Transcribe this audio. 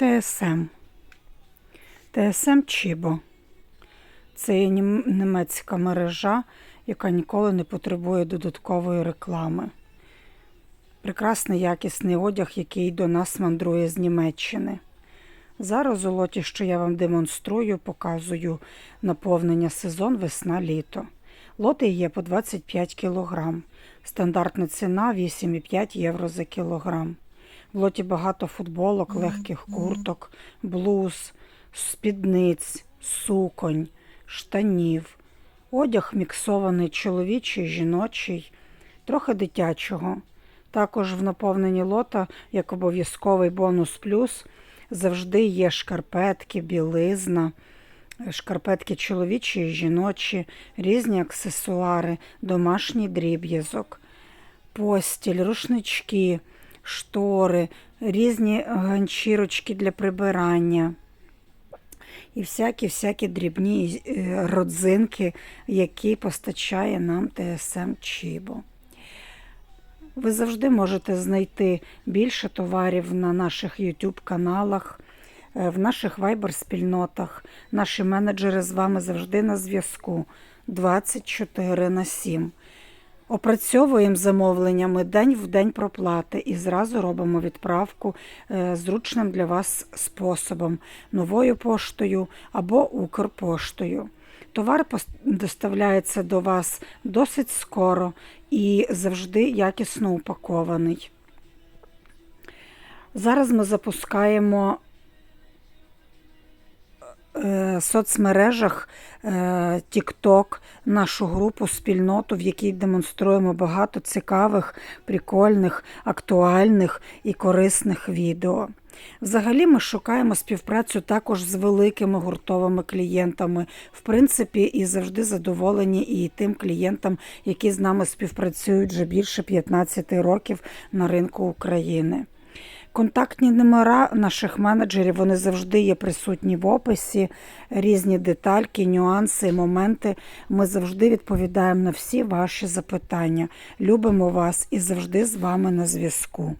ТСМ. ТСМ Чібо. Це є німецька мережа, яка ніколи не потребує додаткової реклами. Прекрасний якісний одяг, який до нас мандрує з Німеччини. Зараз у лоті, що я вам демонструю, показую наповнення сезон весна-літо. Лоти є по 25 кг. Стандартна ціна 8,5 євро за кілограм. В лоті багато футболок, легких курток, блуз, спідниць, суконь, штанів. Одяг міксований чоловічий, жіночий, трохи дитячого. Також в наповненні лота, як обов'язковий бонус плюс, завжди є шкарпетки, білизна, шкарпетки чоловічі і жіночі, різні аксесуари, домашній дріб'язок, постіль, рушнички, штори, різні ганчірочки для прибирання. І всякі-всякі дрібні е, родзинки, які постачає нам ТСМ Чібо. Ви завжди можете знайти більше товарів на наших YouTube каналах, е, в наших Viber-спільнотах. Наші менеджери з вами завжди на зв'язку 24 на 7. Опрацьовуємо замовленнями день в день проплати і зразу робимо відправку е, зручним для вас способом новою поштою або Укрпоштою. Товар доставляється до вас досить скоро і завжди якісно упакований. Зараз ми запускаємо соцмережах е, TikTok нашу групу спільноту, в якій демонструємо багато цікавих, прикольних, актуальних і корисних відео. Взагалі ми шукаємо співпрацю також з великими гуртовими клієнтами, в принципі, і завжди задоволені і тим клієнтам, які з нами співпрацюють вже більше 15 років на ринку України. Контактні номера наших менеджерів вони завжди є присутні в описі, різні детальки, нюанси, моменти. Ми завжди відповідаємо на всі ваші запитання. Любимо вас і завжди з вами на зв'язку.